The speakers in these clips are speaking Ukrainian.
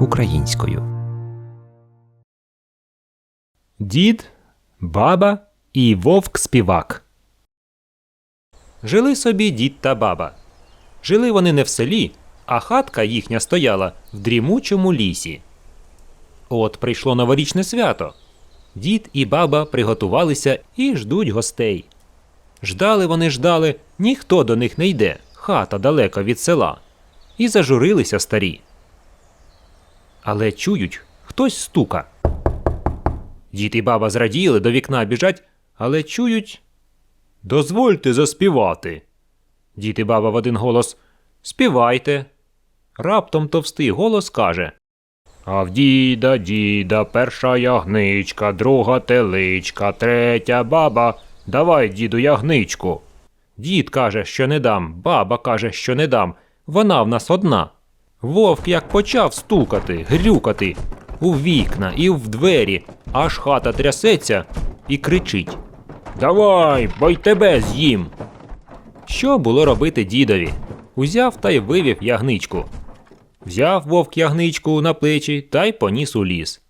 українською. Дід, баба і вовк співак. Жили собі дід та баба. Жили вони не в селі, а хатка їхня стояла в дрімучому лісі. От прийшло новорічне свято. Дід і баба приготувалися і ждуть гостей. Ждали вони ждали, ніхто до них не йде, хата далека від села. І зажурилися старі. Але чують, хтось стука. Дід і баба зраділи, до вікна біжать, але чують. Дозвольте заспівати. Дід і баба в один голос Співайте. Раптом товстий голос каже А в діда, діда, перша ягничка, друга теличка, третя баба. Давай, діду, ягничку. Дід каже, що не дам, баба каже, що не дам. Вона в нас одна. Вовк як почав стукати, грюкати у вікна і в двері, аж хата трясеться і кричить Давай, бо й тебе з'їм. Що було робити дідові? Узяв та й вивів ягничку. Взяв вовк ягничку на плечі та й поніс у ліс.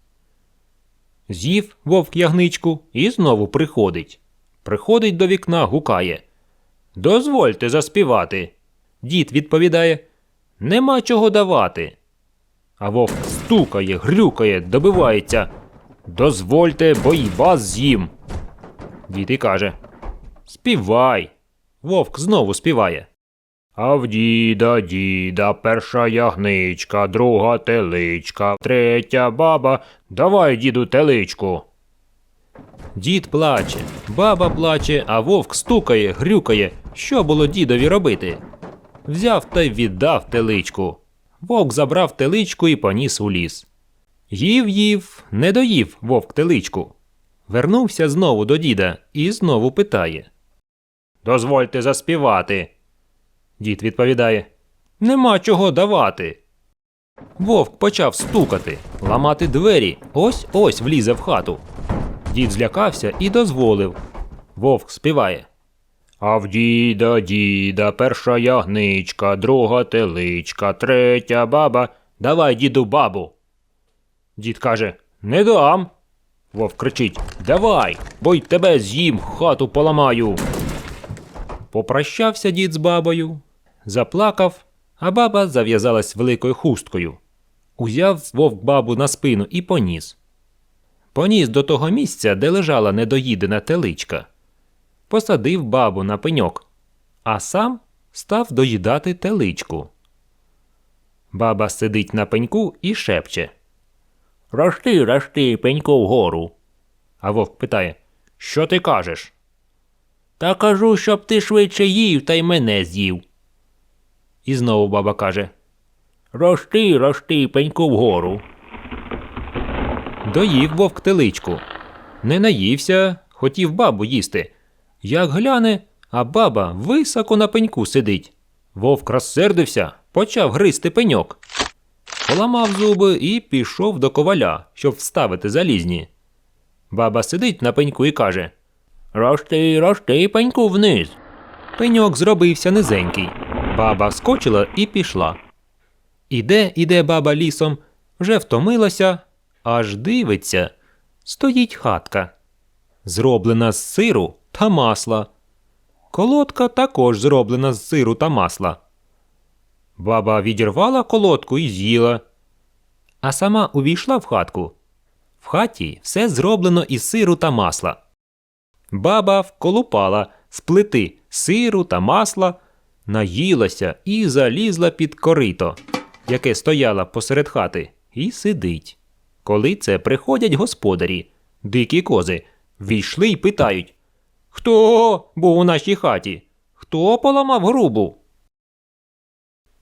З'їв вовк ягничку і знову приходить. Приходить до вікна, гукає. Дозвольте заспівати. Дід відповідає Нема чого давати. А вовк стукає, грюкає, добивається. Дозвольте, бо й вас з'їм. Дід і каже Співай. Вовк знову співає. А в діда, діда, перша ягничка, друга теличка, третя баба. Давай, діду, теличку. Дід плаче, баба плаче, а вовк стукає, грюкає. Що було дідові робити? Взяв та й віддав теличку. Вовк забрав теличку і поніс у ліс. Їв їв, не доїв вовк теличку. Вернувся знову до діда і знову питає. Дозвольте заспівати. Дід відповідає Нема чого давати. Вовк почав стукати, ламати двері, ось ось влізе в хату. Дід злякався і дозволив. Вовк співає. А в діда, діда, перша ягничка, друга теличка, третя баба. Давай, діду, бабу. Дід каже Не дам. Вовк кричить Давай, бо й тебе з'їм, хату поламаю. Попрощався дід з бабою, заплакав, а баба зав'язалась великою хусткою. Узяв вовк бабу на спину і поніс. Поніс до того місця, де лежала недоїдена теличка. Посадив бабу на пеньок, а сам став доїдати теличку. Баба сидить на пеньку і шепче. Рости, рости, пенько вгору. А вовк питає Що ти кажеш? Та кажу, щоб ти швидше їв та й мене з'їв. І знову баба каже Рости, рости, пенько вгору. Доїв вовк теличку. Не наївся, хотів бабу їсти. Як гляне, а баба високо на пеньку сидить. Вовк розсердився, почав гризти пеньок. Поламав зуби і пішов до коваля, щоб вставити залізні. Баба сидить на пеньку і каже Рости, рости, пеньку вниз. Пеньок зробився низенький. Баба скочила і пішла. Іде, іде баба лісом, вже втомилася, аж дивиться. Стоїть хатка. Зроблена з сиру та масла. Колодка також зроблена з сиру та масла. Баба відірвала колодку і з'їла. А сама увійшла в хатку. В хаті все зроблено із сиру та масла. Баба вколупала з плити сиру та масла, наїлася і залізла під корито, яке стояло посеред хати, і сидить. Коли це приходять господарі, дикі кози, війшли й питають Хто був у нашій хаті? Хто поламав грубу?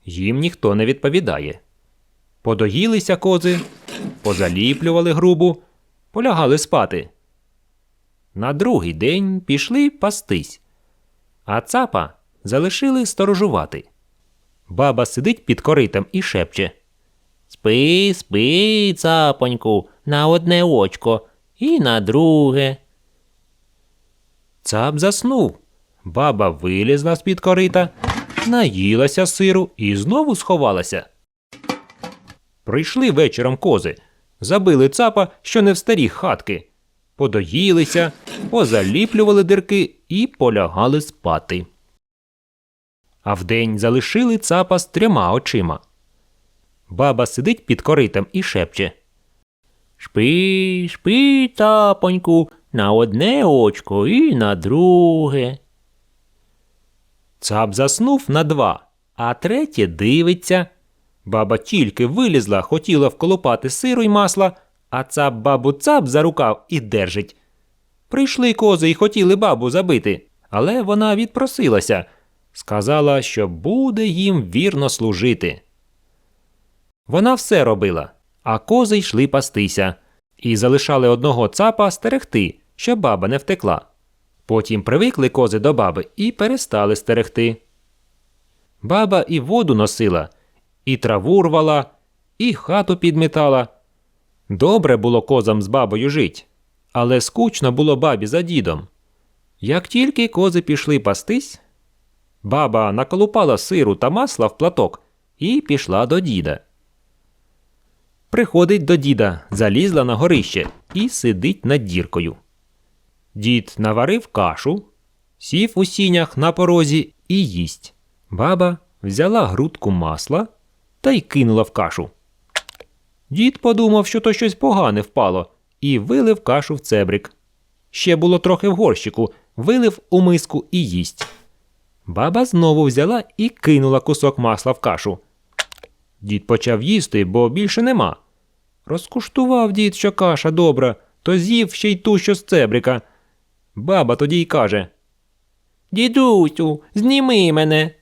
Їм ніхто не відповідає. Подоїлися кози, позаліплювали грубу, полягали спати. На другий день пішли пастись, а цапа залишили сторожувати. Баба сидить під коритом і шепче Спи, спи, цапоньку, на одне очко і на друге. Цап заснув. Баба вилізла з-під корита, наїлася сиру і знову сховалася. Прийшли вечором кози, забили цапа, що не в старі хатки, подоїлися, позаліплювали дирки і полягали спати. А вдень залишили цапа з трьома очима. Баба сидить під коритом і шепче. Шпи, шпи, тапоньку, на одне очко і на друге. Цап заснув на два, а третє дивиться. Баба тільки вилізла, хотіла вколупати сиру й масла, а цап бабу цап за рукав і держить. Прийшли кози і хотіли бабу забити, але вона відпросилася. Сказала, що буде їм вірно служити. Вона все робила, а кози йшли пастися, і залишали одного цапа стерегти, щоб баба не втекла. Потім привикли кози до баби і перестали стерегти. Баба і воду носила, і траву рвала, і хату підмітала. Добре було козам з бабою жить, але скучно було бабі за дідом. Як тільки кози пішли пастись, баба наколупала сиру та масла в платок і пішла до діда. Приходить до діда, залізла на горище і сидить над діркою. Дід наварив кашу, сів у сінях на порозі і їсть. Баба взяла грудку масла та й кинула в кашу. Дід подумав, що то щось погане впало, і вилив кашу в цебрик. Ще було трохи в горщику, вилив у миску і їсть. Баба знову взяла і кинула кусок масла в кашу. Дід почав їсти, бо більше нема. Розкуштував дід, що каша добра, то з'їв ще й ту, що з цебрика. Баба тоді й каже Дідусю, зніми мене.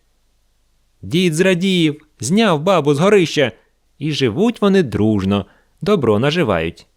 Дід зрадів, зняв бабу з горища, і живуть вони дружно, добро наживають.